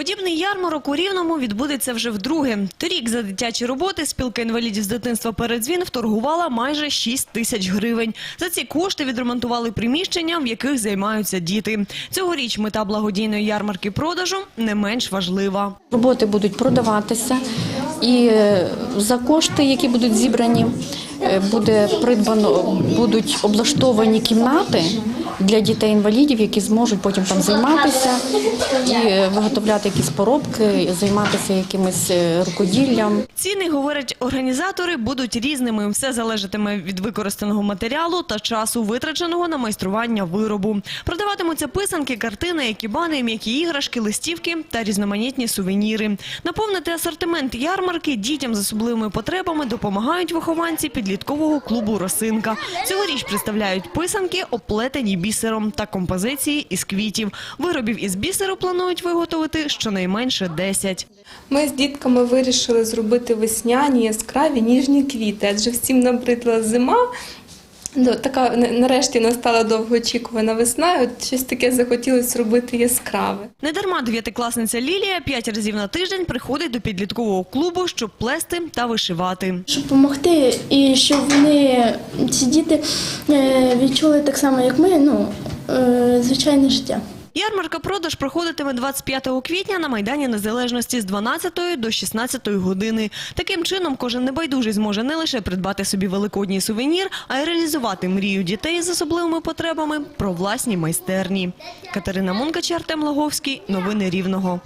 Подібний ярмарок у Рівному відбудеться вже вдруге. Торік за дитячі роботи спілка інвалідів з дитинства «Передзвін» вторгувала майже 6 тисяч гривень. За ці кошти відремонтували приміщення, в яких займаються діти. Цьогоріч мета благодійної ярмарки продажу не менш важлива. Роботи будуть продаватися, і е, за кошти, які будуть зібрані, буде придбано, будуть облаштовані кімнати для дітей-інвалідів, які зможуть потім там займатися і е, виготовляти якісь поробки, займатися якимось е, рукоділлям. Ціни, говорять організатори, будуть різними. Все залежатиме від використаного матеріалу та часу, витраченого на майстрування виробу. Продаватимуться писанки, картини, екібани, м'які іграшки, листівки та різноманітні сувеніри. Наповнити асортимент ярмарки дітям з особливими потребами допомагають вихованці підліткового клубу «Росинка». Цьогоріч представляють писанки, оплетені бісером та композиції із квітів. Виробів із бісеру планують виготовити щонайменше 10. Ми з дітками вирішили зробити весняні яскраві ніжні квіти, адже всім набридла зима. Ну, така на- нарешті настала довгоочікувана весна, от щось таке захотілося робити яскраве. Недарма дев'ятикласниця Лілія п'ять разів на тиждень приходить до підліткового клубу, щоб плести та вишивати. щоб допомогти, і щоб вони ці діти е, відчули так само, як ми, ну е, звичайне життя. Ярмарка продаж проходитиме 25 квітня на Майдані Незалежності з 12 до 16 години. Таким чином, кожен небайдужий зможе не лише придбати собі великодній сувенір, а й реалізувати мрію дітей з особливими потребами про власні майстерні. Катерина Мункач, Артем Логовський, Новини Рівного.